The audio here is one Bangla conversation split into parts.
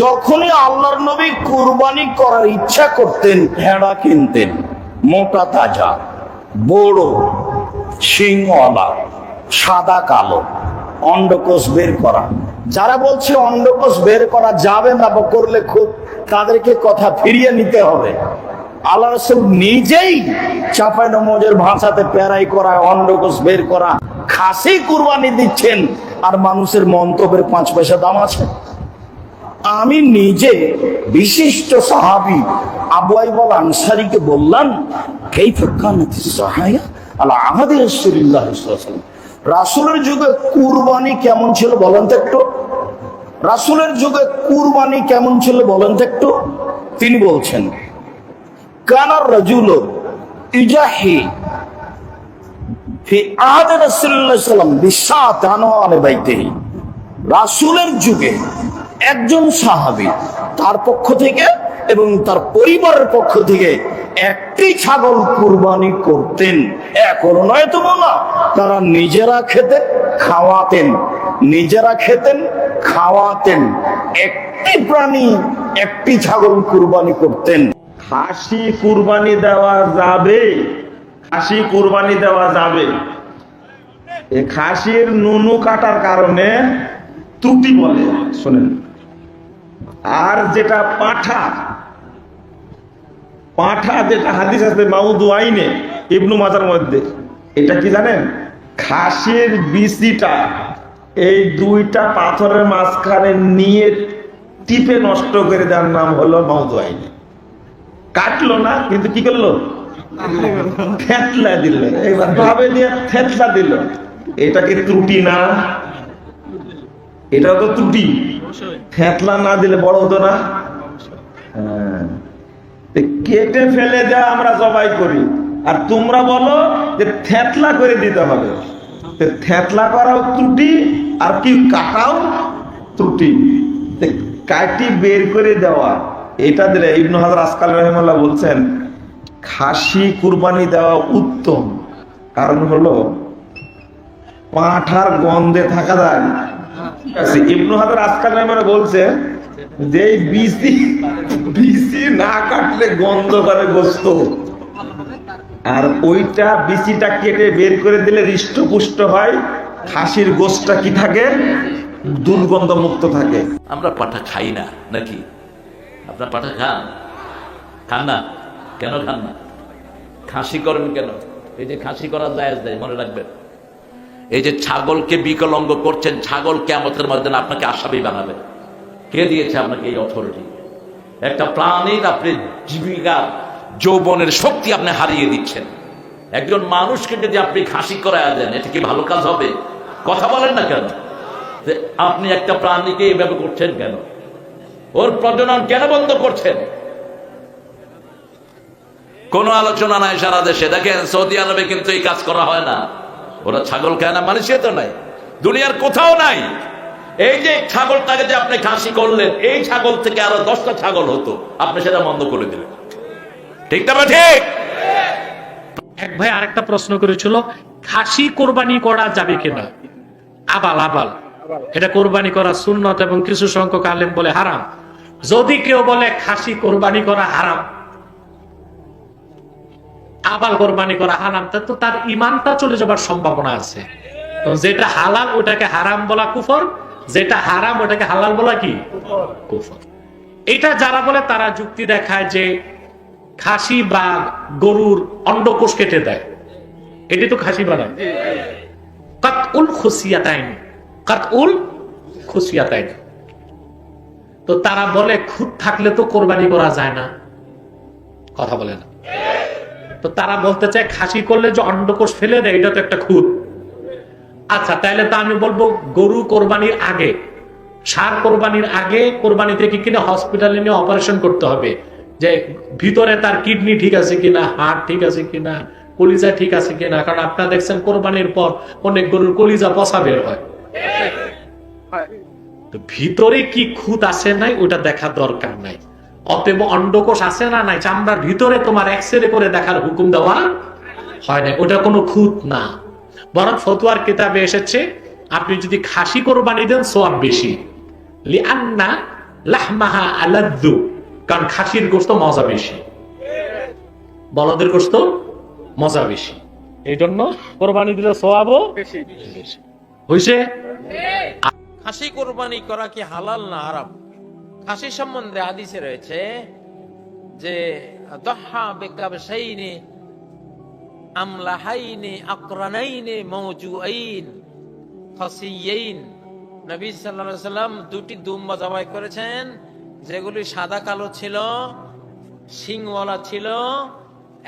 যখনই আল্লাহর নবী কুরবানি করার ইচ্ছা করতেন, ভেড়া কিনতেন, মোটা তাজা, বড় সিংওয়ালা সাদা কালো, অন্ডকোষ বের করা। যারা বলছে অন্ডকোষ বের করা যাবে না বা করলে খুব, তাদেরকে কথা ফিরিয়ে নিতে হবে। আল্লাহ রসুল নিজেই চাপাই নমজের ভাষাতে প্যারাই করা অন্ডকোষ বের করা, খাসি কুরবানি দিচ্ছেন। আর মানুষের মন্তব্যের পাঁচ পয়সা দাম আছে। আমি নিজে বিশিষ্ট সাহাবি আবু আইবাল আনসারিকে বললাম রাসূলের যুগে কুরবানি কেমন ছিল বলেন তো একটু? রাসূলের যুগে কুরবানি কেমন ছিল বলেন তো তিনি বলছেন কানার রাজুল ইজাহি ফি যুগে একজন তার পক্ষ থেকে এবং তার পরিবারের পক্ষ থেকে একটি ছাগল কুরবানি করতেন। এখনও নয় তো না তারা নিজেরা খেতেন, খাওয়াতেন। নিজেরা খেতেন, খাওয়াতেন। একটি প্রাণী একটি ছাগল কুরবানি করতেন। খাসি কুরবানি দেওয়া যাবে। খাসি কুরবানি দেওয়া যাবে। খাসির নুনু কাটার কারণে ত্রুটি বলে, শোনেন। আর যেটা পাঠা পাঠা যেটা হাদিস আছে, মাউদু আইনে, ইবনু মাজার মধ্যে, এটা কি জানেন? খাসির বিচিটা এই দুইটা পাথরের মাঝখানে নিয়ে টিপে নষ্ট করে দেওয়ার নাম হলো মাউদু আইনে। কাটলো না, কিন্তু কি করল? থেতলা দিল, এবার ভাবে থেতলা দিল। এটা কি ত্রুটি না। তো ত্রুটি। থেতলা না দিলে বড় হতো না। হ্যাঁ। কেটে ফেলে যা আমরা জবাই করি। আর তোমরা বলো যে থেতলা করে দিতে হবে। থেতলা করাও ত্রুটি, আর কি কাটাও ত্রুটি। কাটি বের করে দেওয়া। এটা দিলে ইবনু হাজার আসকাল রহমাল্লাহ বলছেন খাসি কুরবানি দেওয়া উত্তম। কারণ হলো, পাঁঠার গন্ধে থাকা যায়। ঠিক ইবনু হাজার আজকাল রহমান বলছে যে বিসি বিসি না কাটলে গন্ধ করে গোস্ত। আর ওইটা কেটে বের করে দিলে হয়, খাসির কি থাকে? দুর্গন্ধ মুক্ত থাকে। আমরা পাঠা খাই না, নাকি? আপনার পাঠা খান? খান না? কেন খান না? খাসি করেন কেন? এই যে খাসি করা যায় দেয় মনে রাখবেন। এই যে ছাগলকে বিকলঙ্গ করছেন, ছাগল কেমতের মধ্যে আপনাকে আসামি বানাবে। কে দিয়েছে আপনাকে এই অথরিটি একটা প্রাণীর আপনি জীবিকা, যৌবনের শক্তি আপনি হারিয়ে দিচ্ছেন। একজন মানুষকে যদি আপনি খাসি করায় দেন এটা কি ভালো কাজ হবে? কথা বলেন না কেন? আপনি একটা প্রাণীকে এইভাবে করছেন কেন? ওর প্রজনন কেন বন্ধ করছেন? কোনো আলোচনা নাই সারা দেশে। দেখেন, সৌদি আরবে কিন্তু এই কাজ করা হয় না। ওরা ছাগল খায় না মানুষই তো নাই। দুনিয়ার কোথাও নাই। এই যে ছাগলটাকে যে আপনি খাসি করলেন, এই ছাগল থেকে আরও দশটা ছাগল হতো। আপনি সেটা বন্ধ করে দিলেন। ঠিক না ঠিক? এক ভাই আরেকটা প্রশ্ন করেছিল, খাসি কোরবানি করা যাবে কিনা? আবাল আবাল। এটা কোরবানি করা সুন্নত এবং কিছু সংখ্যক আলেম বলে হারাম। যদি কেউ বলে খাসি কোরবানি করা হারাম আবাল কোরবানি করা হারাম, তা তার ইমানটা চলে যাবার সম্ভাবনা আছে। তো যেটা হালাল ওটাকে হারাম বলা কুফর, যেটা হারাম ওটাকে হালাল বলা কি? কুফর। এটা যারা বলে তারা যুক্তি দেখায় যে খাসি বা গরুর অন্ডকোষ কেটে দেয়। এটি তো খাসি বানায়। তো তারা বলে খুদ থাকলে তো কোরবানি করা যায় না। কথা বলে না। তো তারা বলতে চায় খাসি করলে যে অন্ডকোষ ফেলে দেয় এটা তো একটা খুদ আচ্ছা তাহলে তো আমি বলব গরু কোরবানির আগে সার কোরবানির আগে কোরবানি থেকে কিনা হসপিটালে নিয়ে অপারেশন করতে হবে। যে ভিতরে তার কিডনি ঠিক আছে কিনা হার্ট ঠিক আছে কিনা কলিজা ঠিক আছে কিনা কারণ আপনারা দেখছেন কোরবানির পর অনেক গরুর কলিজা পচা বের হয়। তো ভিতরে কি খুঁত আছে নাই ওটা দেখার দরকার নাই। অতএব অন্ডকোষ আছে না নাই? চামড়ার ভিতরে তোমার এক্সরে করে দেখার হুকুম দেওয়া হয় না ওটা কোনো খুঁত না। বরং ফতুয়ার কিতাবে এসেছে আপনি যদি খাসি কোরবানি দেন সোয়াব বেশি। লিআন্না লাহমাহা আলাদ্দু। কারণ খাসির গোস্ত মজা বেশি। বলদের গোস্ত মজা বেশি। এই জন্য কোরবানি দিলে সোয়াবও বেশি। হয়েছে খাসি কোরবানি করা কি হালাল না হারাম? খাসি সম্বন্ধে হাদিসে রয়েছে যে, দহা বেকাবসাইনে, আমলাহাইনে, আকরানাইনে, মৌজুআইন, খাসিয়াইন। নবী আলাইহি সাল্লাম দুটি দুম্বা জবাই করেছেন, যেগুলি সাদা কালো ছিল, শিংওয়ালা ছিল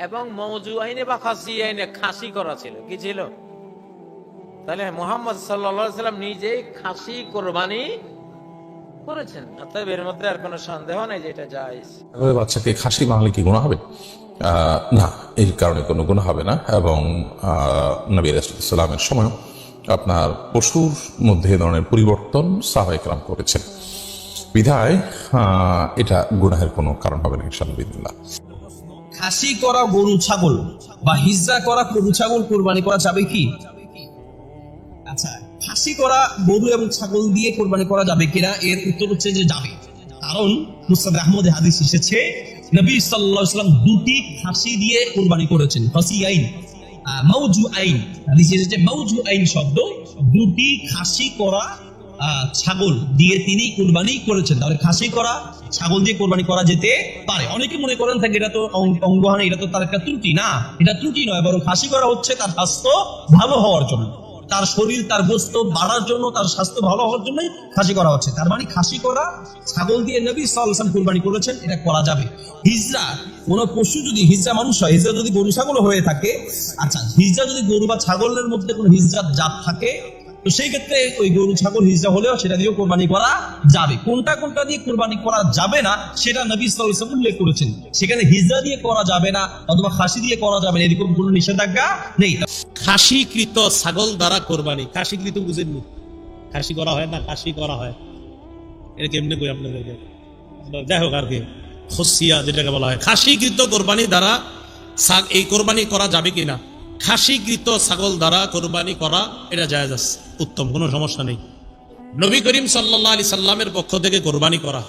এবং মৌজু আইনে বা খাসি আইনে খাসি করা ছিল। কি ছিল? তাহলে মোহাম্মদ সাল্লা সাল্লাম নিজেই খাসি কোরবানি করেছেন? অতএব এর মধ্যে আর কোনো সন্দেহ নেই যে এটা জায়েজ। বাচ্চাকে খাসি বানালে কি গুণা হবে? না এর কারণে কোনো গুণা হবে না। এবং নবী রাসুলামের সময় আপনার পশুর মধ্যে ধরনের পরিবর্তন সাহাইকরাম করেছেন। বিধায় আহ, এটা গুনাহের কোনো কারণ হবে না ইনশাল্লাহ খাসি করা গরু ছাগল বা হিজরা করা গরু ছাগল কোরবানি করা যাবে কি? খাসি করা গরু এবং ছাগল দিয়ে কোরবানি করা যাবে কিনা? এর উত্তর হচ্ছে যে যাবে। কারণ মুস্তাদ আহমদে হাদিস এসেছে, নবী সাল্লাল্লাহু আলাইহি সাল্লাম দুটি খাসি দিয়ে কোরবানি করেছেন, খাসি আইন মাউজু আইন। হাদিসে এসেছে মাউজু আইন শব্দ, দুটি খাসি করা ছাগল দিয়ে তিনি কোরবানি করেছেন। তাহলে খাসি করা, ছাগল দিয়ে কোরবানি করা যেতে পারে। অনেকে মনে করেন থাকে, এটা তো অঙ্গহানি, এটা তো তার একটা ত্রুটি। না, এটা ত্রুটি নয়, বরং খাসি করা হচ্ছে তার স্বাস্থ্য ভালো হওয়ার জন্য। তার শরীর, তার গোস্ত বাড়ার জন্য, তার স্বাস্থ্য ভালো হওয়ার জন্যই খাসি করা হচ্ছে। তার মানে খাসি করা, ছাগল দিয়ে নবী সাল্লাম কুরবানি করেছেন, এটা করা যাবে। হিজরা, কোন পশু যদি হিজরা মানুষ হয়, হিজরা যদি গরু, ছাগল হয়ে থাকে আচ্ছা হিজরা যদি গরু বা ছাগলের মধ্যে কোনো হিজরা জাত থাকে তো সেই ক্ষেত্রে ওই গরু, ছাগল হিজরা হলেও সেটা দিয়েও কোরবানি করা যাবে। কোনটা কোনটা দিয়ে কোরবানি করা যাবে না, সেটা নবী সাল্লাম উল্লেখ করেছেন। সেখানে হিজরা দিয়ে করা যাবে না, অথবা খাসি দিয়ে করা যাবে না, এরকম কোনো নিষেধাজ্ঞা নেই। খাসিকৃত ছাগল দ্বারা কোরবানি। খাসিকৃত বুঝেননি? খাসি করা হয় না, খাসি করা হয়? এটা কেমনে কই আপনাদেরকে? যাই হোক আর কি। খসিয়া যেটাকে বলা হয়। খাসিকৃত কোরবানি দ্বারা এই কোরবানি করা যাবে কিনা? খাসিকৃত ছাগল দ্বারা কোরবানি করা, এটা জায়েজ আছে। উত্তম, কোনো সমস্যা নেই। নবী করিম সাল্লাহ আলি সাল্লামের পক্ষ থেকে কোরবানি করা।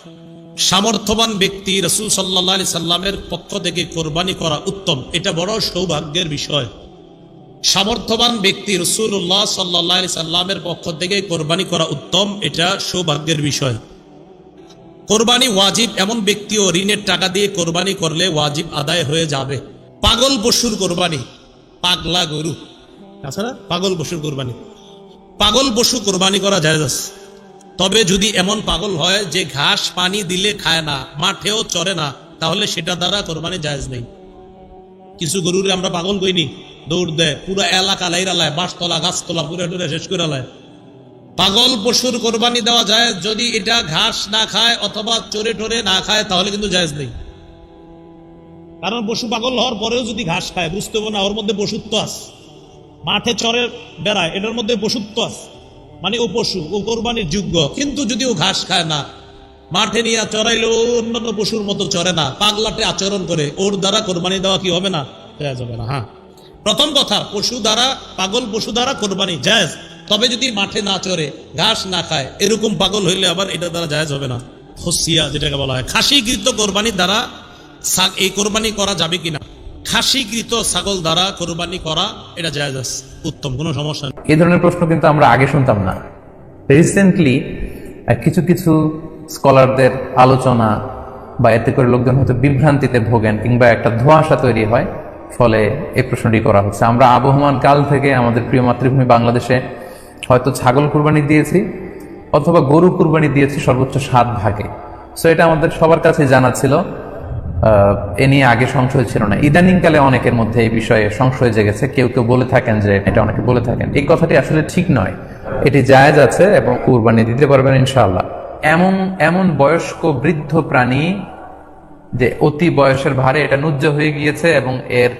সামর্থ্যবান ব্যক্তি রসুল সাল্লাহ আলি সাল্লামের পক্ষ থেকে কোরবানি করা উত্তম। এটা বড় সৌভাগ্যের বিষয়। সামর্থ্যবান ব্যক্তি রসুল্লাহ সাল্লাহ আলি সাল্লামের পক্ষ থেকে কোরবানি করা উত্তম, এটা সৌভাগ্যের বিষয়। কোরবানি ওয়াজিব, এমন ব্যক্তিও ঋণের টাকা দিয়ে কোরবানি করলে ওয়াজিব আদায় হয়ে যাবে। পাগল পশুর কোরবানি। পাগলা গরু। তাছাড়া? পাগল পশুর কোরবানি। পাগল পশু কোরবানি করা যায় তবে যদি এমন পাগল হয় যে ঘাস পানি দিলে খায় না মাঠেও চড়ে না তাহলে সেটা দ্বারা কোরবানি জায়েজ নেই। কিছু গরুরে আমরা পাগল কইনি। দৌড় দেয় পুরো এলাকা লাইরালায় বাঁশতলা গাছতলা পুরো টুরে শেষ করে লায়। পাগল পশুর কোরবানি দেওয়া যায় যদি এটা ঘাস না খায় অথবা চড়ে টরে না খায় তাহলে কিন্তু জায়েজ নেই। কারণ পশু পাগল হওয়ার পরেও যদি ঘাস খায়, বুঝতে না, ওর মধ্যে পশুত্ব আছে। মাঠে চরে বেড়ায়, এটার মধ্যে পশুত্ব আছে। মানে ও পশু, ও কোরবানির যোগ্য। কিন্তু যদি ও ঘাস খায় না, মাঠে নিয়ে চড়াইলে ও অন্যান্য পশুর মতো চড়ে না, পাগলাটে আচরণ করে, ওর দ্বারা কোরবানি দেওয়া কি হবে না? জায়েজ হবে না হ্যাঁ। প্রথম কথা, পশু দ্বারা, পাগল পশু দ্বারা কোরবানি জায়জ। তবে যদি মাঠে না চড়ে, ঘাস না খায়, এরকম পাগল হইলে আবার এটা দ্বারা জায়জ হবে না। খসিয়া যেটাকে বলা হয়। খাসি খাসিকৃত কোরবানির দ্বারা এই কোরবানি করা যাবে কিনা? খাসিকৃত ছাগল দ্বারা কোরবানি করা এটা জায়েজ উত্তম, কোনো সমস্যা নেই। এই ধরনের প্রশ্ন কিন্তু আমরা আগে শুনতাম না। রিসেন্টলি কিছু কিছু স্কলারদের আলোচনা বা এতে করে লোকজন হয়তো বিভ্রান্তিতে ভোগেন কিংবা একটা ধোঁয়াশা তৈরি হয়, ফলে এই প্রশ্নটি করা হচ্ছে। আমরা আবহমান কাল থেকে আমাদের প্রিয় মাতৃভূমি বাংলাদেশে হয়তো ছাগল কুরবানি দিয়েছি অথবা গরু কুরবানি দিয়েছি সর্বোচ্চ সাত ভাগে। সো এটা আমাদের সবার কাছে জানা ছিল। এ নিয়ে আগে সংশয় ছিল না। ইদানিংকালে অনেকের মধ্যে এই বিষয়ে সংশয় জেগেছে। কেউ কেউ বলে থাকেন যে এটা অনেকে বলে থাকেন। এই কথাটি আসলে ঠিক নয়। এটি জায়েজ আছে এবং কুরবানি দিতে পারবেন ইনশাআল্লাহ। এমন এমন বয়স্ক বৃদ্ধ প্রাণী যে অতি বয়সের ভারে এটা নুজ্জ হয়ে গিয়েছে এবং এর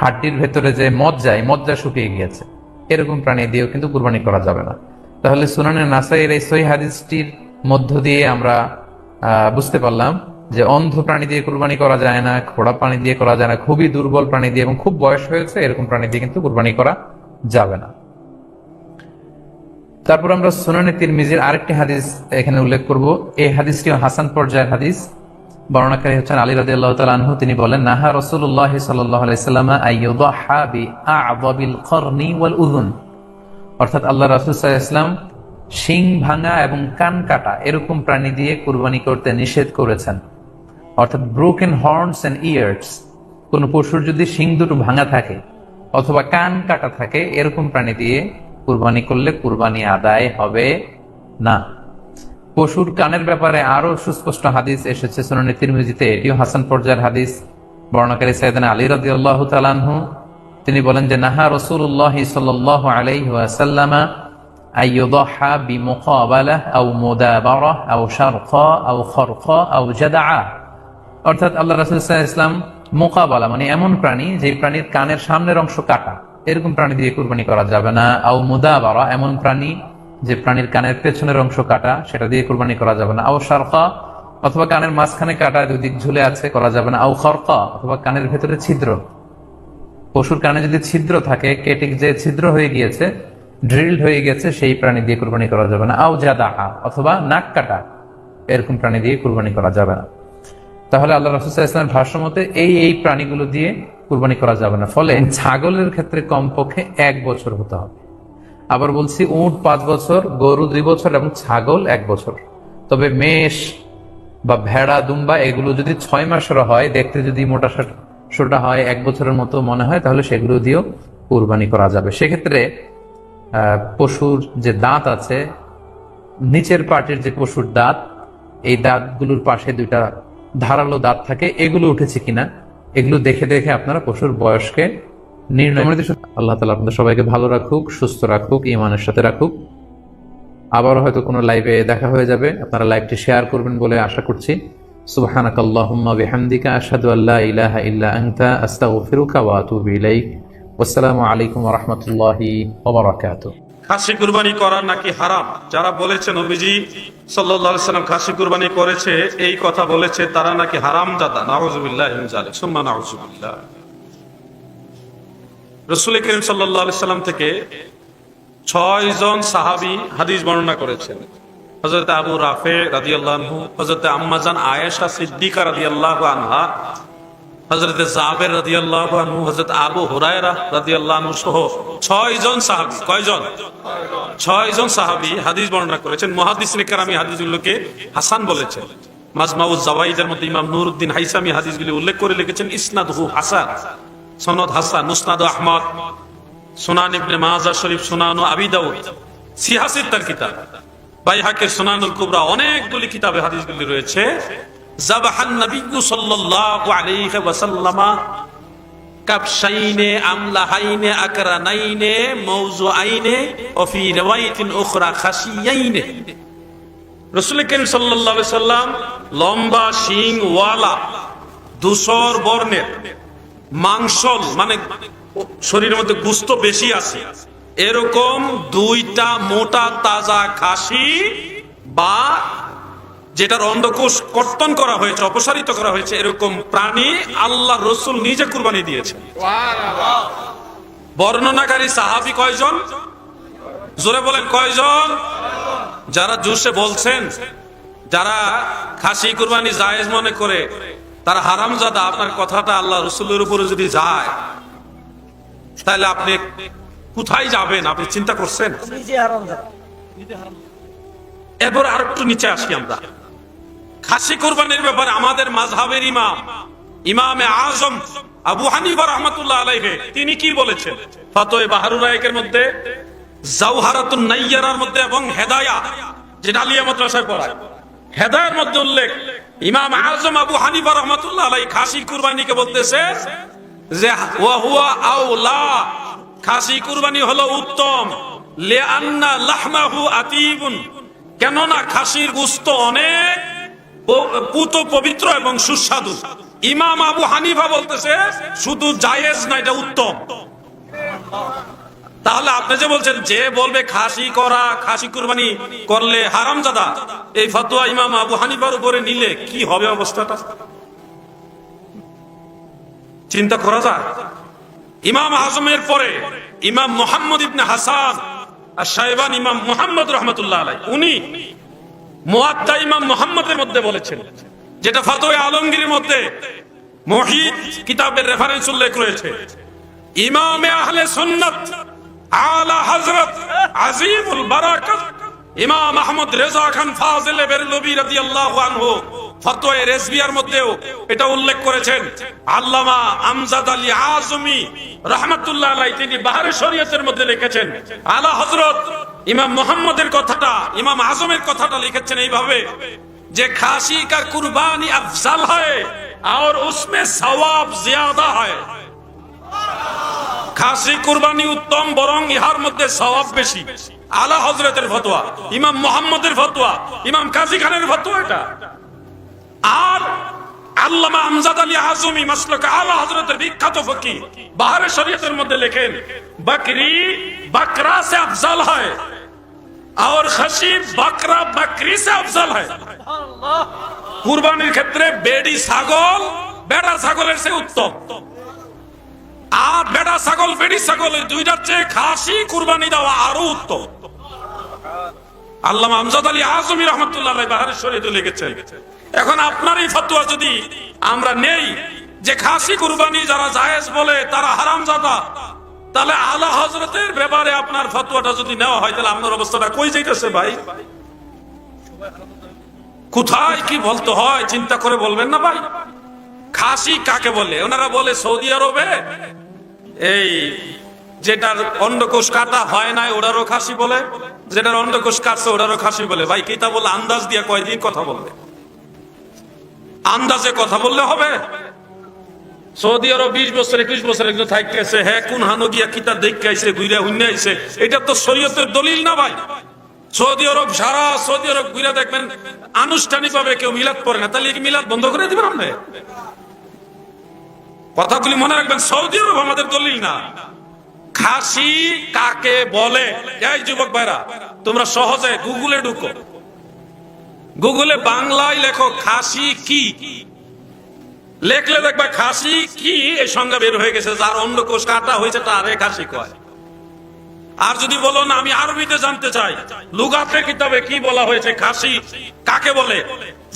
হাড্ডির ভেতরে যে মজ্জা, এই মজ্জা শুকিয়ে গিয়েছে। এরকম প্রাণী দিয়েও কিন্তু কুরবানি করা যাবে না। তাহলে সুনানের নাসাইয়ের এই সহি হাদিসটির মধ্য দিয়ে আমরা বুঝতে পারলাম যে অন্ধ প্রাণী দিয়ে কুরবানি করা যায় না খোড়া প্রাণী দিয়ে করা যায় না, খুবই দুর্বল প্রাণী দিয়ে এবং খুব বয়স হয়েছে, এরকম প্রাণী দিয়ে কিন্তু কুরবানি করা যাবে না। তারপর আমরা সুনানি তিরমিজির আরেকটি হাদিস এখানে উল্লেখ করব। এই হাদিসটি হাসান পর্যায়ের হাদিস। বর্ণনাকারী হচ্ছেন আলী রাজি আল্লাহ তালু তিনি বলেন, নাহা রসুল্লাহ সাল্লাম অর্থাৎ আল্লাহ রসুল ইসলাম শিং ভাঙা এবং কান কাটা এরকম প্রাণী দিয়ে কুরবানি করতে নিষেধ করেছেন। অর্থাৎ ব্রোকেন হর্নস এন্ড ইয়ার্স কোনো পশুর যদি শিং দুটো ভাঙা থাকে অথবা কান কাটা থাকে, এরকম প্রাণী দিয়ে কুরবানি করলে কুরবানি আদায় হবে না। পশুর কানের ব্যাপারে আরও সুস্পষ্ট হাদিস এসেছে সুনানি তিরমিজিতে। এটিও হাসান পর্যায়ের হাদিস, বর্ণাকারী সাইদানা আলী রাজি আল্লাহ তালানহু তিনি বলেন যে, নাহা রসুল্লাহ সাল্লাহ আলাইসাল্লামা আইয়ুদহা বিমুকাবালাহ আও মুদাবারাহ আও শারখা আও খরখা আও জাদাআ। অর্থাৎ আল্লাহ রাসূল ইসলাম মোকাবালা মানে এমন প্রাণী যে প্রাণীর কানের সামনের অংশ কাটা। এরকম প্রাণী দিয়ে কুরবানি করা যাবে না। আও মুদাবারা, এমন প্রাণী যে প্রাণীর কানের পেছনের অংশ কাটা, সেটা দিয়ে কুরবানি করা যাবে না। আও শারখা, অথবা কানের মাঝখানে কাটা দুই দিক ঝুলে আছে, করা যাবে না। আও খরকা অথবা কানের ভেতরে ছিদ্র। পশুর কানে যদি ছিদ্র থাকে কেটে যে ছিদ্র হয়ে গিয়েছে, ড্রিল্ড হয়ে গেছে, সেই প্রাণী দিয়ে কুরবানি করা যাবে না। আও জাদাহা, অথবা নাক কাটা, এরকম প্রাণী দিয়ে কুরবানি করা যাবে না। তাহলে আল্লাহ রসুল ইসলামের ভাষ্য মতে এই এই প্রাণীগুলো দিয়ে কুরবানি করা যাবে না। ফলে ছাগলের ক্ষেত্রে কমপক্ষে এক বছর হতে হবে। আবার বলছি উট পাঁচ বছর গরু দুই বছর এবং ছাগল এক বছর। তবে মেষ বা ভেড়া দুম্বা এগুলো যদি ছয় মাসের হয় দেখতে যদি মোটা সোটা হয় এক বছরের মতো মনে হয় তাহলে সেগুলো দিয়েও কুরবানি করা যাবে। সেক্ষেত্রে পশুর যে দাঁত আছে নিচের পার্টের যে পশুর দাঁত এই দাঁতগুলোর পাশে দুইটা ধারালো দাঁত থাকে এগুলো উঠেছে কিনা এগুলো দেখে দেখে আপনারা পশুর বয়সকে নির্ণয়। আল্লাহ তালা আপনাদের সবাইকে ভালো রাখুক সুস্থ রাখুক ইমানের সাথে রাখুক। আবার হয়তো কোনো লাইভে দেখা হয়ে যাবে আপনারা লাইভটি শেয়ার করবেন বলে আশা করছি। আশহাদু আল্লা ইলাহা ইল্লা আনতা আস্তাগফিরুকা ওয়া আতুবু ইলাইক। ওয়াসসালামু আলাইকুম ওয়া রাহমাতুল্লাহি ওয়া বারাকাতুহু। খাসি কুরবানি করা নাকি হারাম? যারা বলেছে নবীজি সাল্লাম খাসি কুরবানি করেছে, এই কথা বলেছে, তারা নাকি হারাম দাদা নাউজুবিল্লাহ রাসূল করিম সাল্লাম থেকে ছয় জন সাহাবি হাদিস বর্ণনা করেছেন। হযরত আবু রাফে রাদিয়াল্লাহু আনহু, হযরত আম্মাজান আয়েশা সিদ্দিকা রাদিয়াল্লাহু আনহা হজরত আনহু, হযরত আবু হুরায়রা সহ সাহাবী, কয়জন? সাহাবী হাদিস বর্ণনা করেছেন। মুহাদ্দিসিনে কেরামি হাদিসগুলোকে হাসান বলেছেন। মাজমাউজ মধ্যে ইমাম নুরউদ্দিন হাইসামি হাদিসগুলি উল্লেখ করে লিখেছেন হাসান, সনদ আহমদ তার কিতাব অনেকগুলি কিতাবে হাদিসগুলি রয়েছে। জাবাহান আমলাহাইনে উখরা সাল্লাম লম্বা শিং ওয়ালা মাংসল মানে শরীরের মধ্যে গুস্ত বেশি আছে, এরকম দুইটা মোটা তাজা খাসি বা যেটার অন্ধকোষ কর্তন করা হয়েছে অপসারিত করা হয়েছে এরকম প্রাণী আল্লাহ রসুল নিজে কুরবানি দিয়েছে বর্ণনাকারী সাহাবি কয়জন? জোরে বলেন কয়জন? যারা জুসে বলছেন যারা খাসি কুরবানি জায়েজ মনে করে তারা হারামজাদা আপনার কথাটা আল্লাহ রসুলের উপরে যদি যায় তাহলে আপনি কোথায় যাবেন? আপনি চিন্তা করছেন? এরপর আর একটু নিচে আসি আমরা। খাসি কোরবানির ব্যাপারে আমাদের মাঝহাবের ইমাম, ইমামে আজম আবু হানিফা রহমতুল্লাহ আলাইহে, তিনি কি বলেছেন? ফাতোয়ে বাহারুল রায়কের মধ্যে, জাওহারাতুন নাইয়ারার মধ্যে এবং হেদায়া, যেটা আলিয়া মাদ্রাসায় পড়ায়। মধ্যে উল্লেখ, ইমাম আজম আবু হানিফা রহমতুল্লাহ খাসি কুরবানিকে বলতেছে যে খাসি কুরবানি হলো উত্তম। লে আন্না লাহমাহু আতিবুন। কেননা খাসির গুস্ত অনেক পুত পবিত্র এবং সুস্বাদু। ইমাম আবু হানিফা বলতেছে, শুধু জায়েজ না, এটা উত্তম। তাহলে আপনি যে বলছেন, যে বলবে খাসি করা, খাসি কুরবানি করলে হারাম জাদা? এই ফতোয়া ইমাম আবু হানিফার উপরে নিলে কি হবে অবস্থাটা? চিন্তা করা যায়। ইমাম আজমের পরে ইমাম মোহাম্মদ ইবনে হাসান আর সাহেবান ইমাম মোহাম্মদ রহমতুল্লাহ আলাই উনি মোয়াত্তা ইমাম মোহাম্মদের মধ্যে বলেছেন, যেটা ফতোয়া আলমগীর মধ্যে মহিদ কিতাবের রেফারেন্স উল্লেখ রয়েছে। ইমামে আহলে সুন্নাত আলা হযরত আজিমুল বারাকাত ইমাম আহমদ রেজা খান ফাজেলে বেরলবি রাদি আল্লাহ আনহু ফতোয়ে রেসবিয়ার মধ্যেও এটা উল্লেখ করেছেন। আল্লামা আমজাদ আলী আজমি রহমতুল্লাহ আলাই তিনি বাহারে শরীয়তের মধ্যে লিখেছেন, আলা হজরত ইমাম মোহাম্মদের কথাটা, ইমাম আজমের কথাটা লিখেছেন এইভাবে, যে খাসি কা কুরবানি আফজাল হয়, আর উসমে সওয়াব জিয়াদা হয়। খাসি কুরবানি উত্তম, বরং ইহার মধ্যে স্বভাব বেশি। আলা হজরতের ফতোয়া, ইমাম মোহাম্মদের ফতোয়া, ইমাম কাজী খানের ফতোয়া এটা। আর আল্লামা আমজাদ আলী আজমি, মাসলক আলা হজরতের বিখ্যাত ফকি বাহারে শরীয়তের মধ্যে লেখেন, বকরি বকরা সে আফজল হয়, আর খাসি বকরা বকরি সে আফজল হয়। কুরবানির ক্ষেত্রে বেড়ি ছাগল, বেড়া ছাগলের সে উত্তম। আর বেড়া ছাগল, বেড়ি ছাগল দুইটার চেয়ে খাসি কুরবানি দেওয়া আরও উত্তম। আল্লামা আমজাদ আলী আজমি রহমতুল্লাহ বাহারের শরীয়তে লিখেছেন, এখন আপনার এই ফতোয়া যদি আমরা নেই যে খাসি কুরবানি যারা জায়েজ বলে তারা হারাম জাদা তাহলে আলা হজরতের ব্যাপারে আপনার ফতোয়াটা যদি নেওয়া হয়, তাহলে আপনার অবস্থাটা কই যাইতেছে ভাই? কোথায় কি বলতে হয়, চিন্তা করে বলবেন না ভাই? খাসি কাকে বলে? ওনারা বলে সৌদি আরবে এই যেটার অন্ডকোষ কাটা হয় নাই ওটারও খাসি বলে। যেটার অন্ডকোষ কাটছে ওটারও খাসি বলে। ভাই কিতা বলে আন্দাজ দিয়ে কয়দিন কথা বলবে? আন্দাজে কথা বললে হবে। সৌদি আরব বিশ বছর, একুশ বছর একজন থাকতেছে হ্যাঁ কোন হানো গিয়া কিতা দেখে আইছে ঘুরে হুইনে আইছে। এটা তো শরীয়তের দলিল না, ভাই। সৌদি আরব সারা সৌদি আরব ঘুরে দেখবেন আনুষ্ঠানিক ভাবে কেউ মিলাদ পড়ে না। তাহলে মিলাদ বন্ধ করে দিবেন আপনি? কথাগুলি মনে রাখবেন, সৌদি আরব আমাদের দলিল না। খাসি কাকে বলে? এই যুবক ভাইরা, তোমরা সহজে গুগলে ঢুকো। গুগলে বাংলায় লেখো, খাসি কি? লেখলে দেখবা খাসি কি এই সংজ্ঞা বের হয়ে গেছে, যার অন্য কোষ কাটা হয়েছে, তারে খাসি কয়? আর যদি বলো না, আমি আরবিতে জানতে চাই। লুগাতে কিতাবে কি বলা হয়েছে? খাসি। কাকে বলে?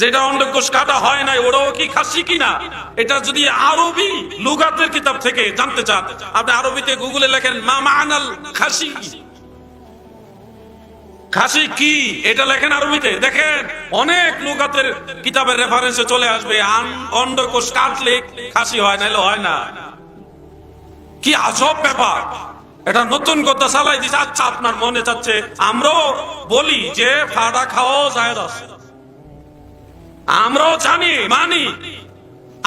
যেটা অন্ডকোষ কাটা হয় নাই ওরাও কি খাসি কিনা? এটা যদি আরবি লুগাতের কিতাব থেকে জানতে চান, আপনি আরবিতে গুগলে লেখেন, মা খাসি। খাসি কি? এটা লেখেন আরবিতে। দেখেন, অনেক লুগাতের কিতাবের রেফারেন্সে চলে আসবে অন্ডকোষ কাটলে খাসি হয়, নাইলে হয় না। কি আজব ব্যাপার! এটা নতুন কথা চালাই দিছে। আচ্ছা আপনার মনে চাচ্ছে, আমরাও বলি যে ফাড়া খাওয়াও আছে। আমরাও জানি, মানি।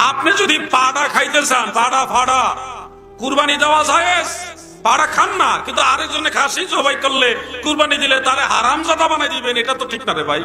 আপনি যদি পাড়া খাইতে চান, পাড়া ফাড়া, কুরবানি দেওয়া যায় পাড়া খান না, কিন্তু আরেকজনে খাসি জবাই করলে কুরবানি দিলে তারে হারাম জাদা বানাই দিবেন, এটা তো ঠিক না রে ভাই।